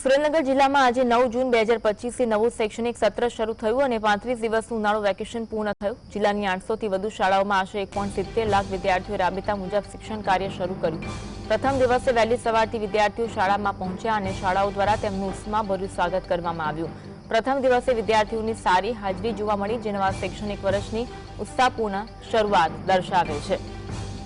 સુરેન્દ્રનગર જિલ્લામાં આજે નવ જૂન બે હજાર પચીસથી નવું શૈક્ષણિક સત્ર શરૂ થયું અને પાંત્રીસ દિવસનું ઉનાળુ વેકેશન પૂર્ણ થયું. જિલ્લાની આઠસોથી વધુ શાળાઓમાં આશરે એક પોઈન્ટ લાખ વિદ્યાર્થીઓએ રાબેતા મુજબ શિક્ષણ કાર્ય શરૂ કર્યું. પ્રથમ દિવસે વહેલી સવારથી વિદ્યાર્થીઓ શાળામાં પહોંચ્યા અને શાળાઓ દ્વારા તેમનું ઉષ્માભર્યું સ્વાગત કરવામાં આવ્યું. પ્રથમ દિવસે વિદ્યાર્થીઓની સારી હાજરી જોવા મળી, જેનો આ શૈક્ષણિક વર્ષની ઉત્સાહપૂર્ણ શરૂઆત દર્શાવે છે.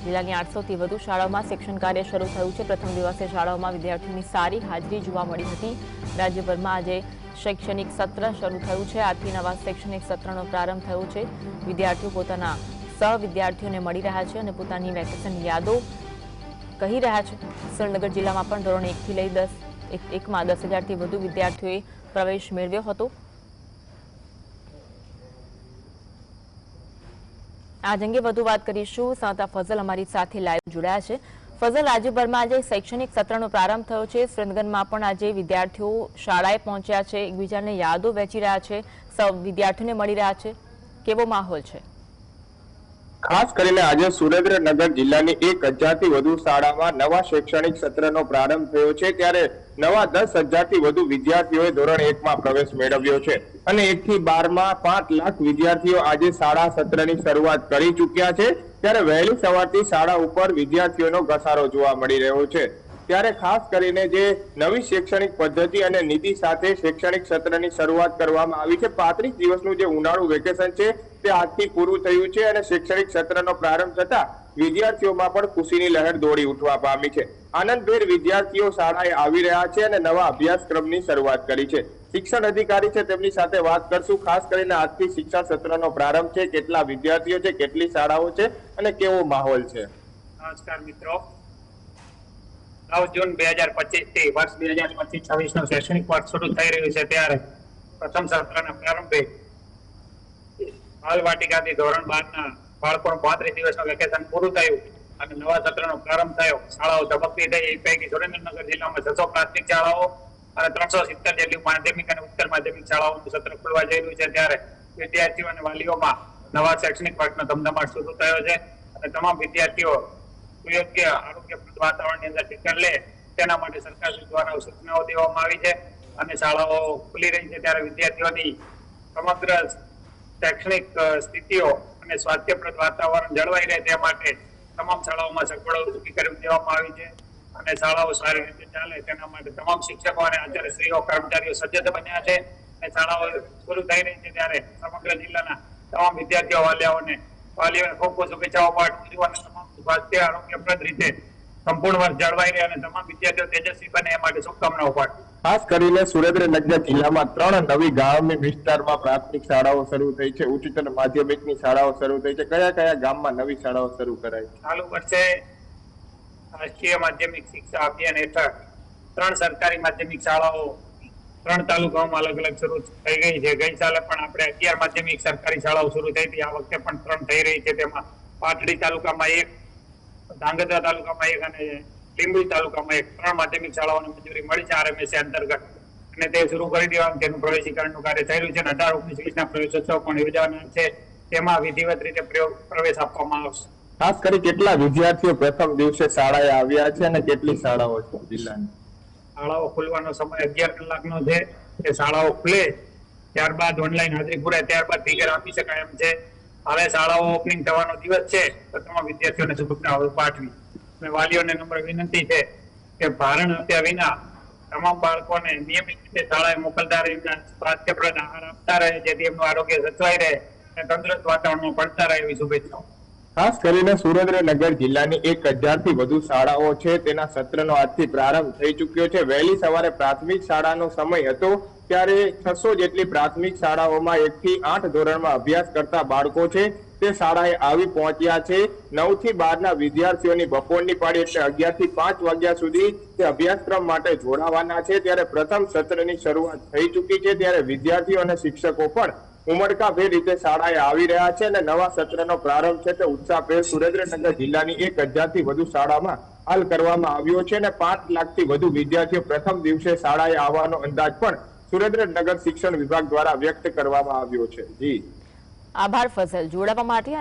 જિલ્લાની આઠસોથી વધુ શાળાઓમાં શિક્ષણ કાર્ય શરૂ થયું છે. પ્રથમ દિવસે શાળાઓમાં વિદ્યાર્થીઓની સારી હાજરી જોવા મળી હતી. રાજ્યભરમાં આજે શૈક્ષણિક સત્ર શરૂ થયું છે. આથી નવા શૈક્ષણિક સત્રનો પ્રારંભ થયો છે. વિદ્યાર્થીઓ પોતાના સહ વિદ્યાર્થીઓને મળી રહ્યા છે અને પોતાની વેકેશન યાદો કહી રહ્યા છે. સુરેન્દ્રનગર જિલ્લામાં પણ ધોરણ એકથી લઈ દસ, એક- એકમાં દસ હજારથી વધુ વિદ્યાર્થીઓએ પ્રવેશ મેળવ્યો હતો. આજ અંગે વધુ વાત કરીશું. સાંતા ફઝલ અમારી સાથે લાઈવ જોડાયા છે. ફઝલ રાજ્યભરમાં આજે શૈક્ષણિક સત્રનો પ્રારંભ થયો છે. સુરેન્દ્રનગરમાં પણ આજે વિદ્યાર્થીઓ શાળાએ પહોંચ્યા છે. એકબીજાને યાદો વહેંચી રહ્યા છે. સૌ વિદ્યાર્થીઓને મળી રહ્યા છે. કેવો માહોલ છે? ખાસ કરીને આજે સુરેન્દ્રનગર જિલ્લાની એક હજારથી વધુ શાળામાં નવા શૈક્ષણિક સત્રનો પ્રારંભ થયો છે, ત્યારે નવા દસ હજારથી વધુ વિદ્યાર્થીઓએ ધોરણ એકમાં પ્રવેશ મેળવ્યો છે અને એકથી બારમાં પાંચ લાખ વિદ્યાર્થીઓ આજે શાળા સત્રની શરૂઆત કરી ચૂક્યા છે, ત્યારે વહેલી સવારથી શાળા ઉપર વિદ્યાર્થીઓનો ઘસારો જોવા મળી રહ્યો છે. ત્યારે ખાસ કરીને જે નવી શૈક્ષણિક પદ્ધતિ અને નીતિ સાથે શૈક્ષણિક સત્રની શરૂઆત કરવામાં આવી છે, પાંત્રીસ દિવસનું જે ઉનાળુ વેકેશન છે, તે આજથી પૂરું થયું છે અને શૈક્ષણિક સત્રનો પ્રારંભ થતા વિદ્યાર્થીઓમાં પણ ખુશીની લહેર દોડી ઉઠવા પામી છે. આનંદભેર વિદ્યાર્થીઓ શાળાએ આવી રહ્યા છે અને નવા અભ્યાસક્રમની શરૂઆત કરી છે. શિક્ષણ અધિકારી છે, તેમની સાથે વાત કરશું. ખાસ કરીને આજથી શિક્ષણ સત્રનો પ્રારંભ છે, કેટલા વિદ્યાર્થીઓ છે, કેટલી શાળાઓ છે અને કેવો માહોલ છે? નમસ્કાર મિત્રો. નવ જૂન બે હજાર પચીસથી વર્ષ બે હજાર પચીસ છવ્વીસનું શૈક્ષણિક વર્ષ શરૂ થઈ રહ્યું છે ત્યારે પ્રથમ સત્રના પ્રારંભે બાલવાટિકાથી ધોરણ બાર ના બાળકોનું પાંત્રીસ દિવસનું વેકેશન પૂરું થયું અને નવા સત્રનો પ્રારંભ થયો. શાળાઓ ધબકતી થઈ. એ પૈકી સુરેન્દ્રનગર જિલ્લામાં છસો પ્રાથમિક શાળાઓ અને ત્રણસો સિત્તેર જેટલી માધ્યમિક અને ઉત્તર માધ્યમિક શાળાઓનું સત્ર ખુલવા જઈ રહ્યું છે ત્યારે વિદ્યાર્થીઓ અને વાલીઓમાં નવા શૈક્ષણિક વર્ષનો ધમધમાટ શરૂ થયો છે અને તમામ વિદ્યાર્થીઓ સુયોગ્ય આરોગ્યપ્રદ વાતાવરણની અંદર ટીચર લે, તેના માટે સરકાર દ્વારા સૂચનાઓ દેવામાં આવી છે અને શાળાઓ ખુલી રહી છે ત્યારે વિદ્યાર્થીઓની સમગ્ર શૈક્ષણિક સ્થિતિઓ અને સ્વાસ્થ્યપ્રદ વાતાવરણ જળવાઈ રહે તે માટે તમામ શાળાઓમાં સગવડો ઊભી કરી દેવામાં આવી છે અને શાળાઓ સારી રીતે ચાલે તેના માટે તમામ શિક્ષકો અને આચાર્યશ્રીઓ કર્મચારીઓ સજ્જ બન્યા છે અને શાળાઓ શરૂ થઈ રહી છે ત્યારે સમગ્ર જિલ્લાના તમામ વિદ્યાર્થીઓ, વાલીઓને વાલીઓને ખૂબ ખૂબ શુભેચ્છાઓ પાઠવું છું અને તમામ સ્વાસ્થ્ય આરોગ્યપ્રદ રીતે સંપૂર્ણ વર્ષ જળવાઈ રહે અને તમામ વિદ્યાર્થીઓ તેજસ્વી બને એ માટે શુભકામનાઓ પાઠવી. ખાસ કરીને સુરેન્દ્રનગર જિલ્લામાં ત્રણ નવી ગ્રામ્ય વિસ્તારમાં પ્રાથમિક શાળાઓ શરૂ થઈ છે ઉચ્ચતર માધ્યમિકની શાળાઓ શરૂ થઈ છે. કયા કયા ગામમાં નવી શાળાઓ શરૂ કરાઈ ચાલુ વર્ષે રાષ્ટ્રીય માધ્યમિક શિક્ષા અભિયાન હેઠળ ત્રણ સરકારી માધ્યમિક શાળાઓ ત્રણ તાલુકાઓમાં અલગ અલગ શરૂ થઈ ગઈ છે. ગઈ સાલે પણ આપણે અગિયાર માધ્યમિક સરકારી શાળાઓ શરૂ થઈ હતી. આ વખતે પણ ત્રણ થઈ રહી છે. તેમાં પાટડી તાલુકામાં એક ધાંગધ્રા તાલુકામાં એક અને લીંબડી તાલુકામાં એક. ત્રણ માધ્યમિક શાળાઓને મંજૂરી મળી છે આરએમએસ અંતર્ગત. અને તે શરૂ કરી દેવાનું તેનું પ્રવેશીકરણનું કાર્ય થયેલું છે અને અઢાર ઓગણીસ વીસના પ્રવેશોત્સવ પણ યોજાવાના છે. તેમાં વિધિવત રીતે પ્રવેશ આપવામાં આવશે. ખાસ કરી કેટલા વિદ્યાર્થીઓ પ્રથમ દિવસે શાળાએ આવ્યા છે અને કેટલી શાળાઓ છે જિલ્લાની? શાળાઓ ખુલવાનો સમય અગિયાર કલાકનો છે. એ શાળાઓ ખુલે ત્યારબાદ ઓનલાઈન હાજરી પુરાય ત્યારબાદ ફિગર આપી શકાય એમ છે. હવે શાળાઓ ઓપનિંગ થવાનો દિવસ છે, તો તમામ વિદ્યાર્થીઓને શુભકામનાઓ પાઠવી. અને વાલીઓને નમ્ર વિનંતી છે કે ભારણ આપ્યા વિના તમામ બાળકોને નિયમિત રીતે શાળાએ મોકલતા રહે સ્વાસ્થ્યપ્રદ આહાર આપતા રહે, જેથી એમનું આરોગ્ય સચવાઈ રહે અને તંદુરસ્ત વાતાવરણમાં પડતા રહે એવી શુભેચ્છાઓ. ખાસ કરીને સુરેન્દ્રનગર જિલ્લાની એક હજારથી વધુ શાળાઓ છે, તેના સત્રનો આજથી પ્રારંભ થઈ ચૂક્યો છે. વહેલી સવારે પ્રાથમિક શાળાનો સમય હતો ત્યારે છસો જેટલી પ્રાથમિક શાળાઓમાં એક થી આઠ ધોરણમાં અભ્યાસ કરતા બાળકો છે. તે શાળાએ આવી પહોંચ્યા છે. નવથી બાર ના વિદ્યાર્થીઓની બપોરની પાડી એટલે અગિયારથી પાંચ વાગ્યા સુધી તે અભ્યાસક્રમ માટે જોડાવાના છે. ત્યારે પ્રથમ સત્રની શરૂઆત થઈ ચૂકી છે. ત્યારે વિદ્યાર્થીઓ અને શિક્ષકો પણ ઉમળકાભેર રીતે શાળાએ આવી રહ્યા છે અને નવા સત્રનો પ્રારંભ છે તે ઉત્સાહભેર સુરેન્દ્રનગર જિલ્લાની એક હજારથી વધુ શાળામાં હાલ કરવામાં આવ્યો છે અને પાંચ લાખથી વધુ વિદ્યાર્થીઓ પ્રથમ દિવસે શાળાએ આવવાનો અંદાજ પણ સુરેન્દ્રનગર શિક્ષણ વિભાગ દ્વારા વ્યક્ત કરવામાં આવ્યો છે. જી. આભાર ફસલ જોડાવા માટે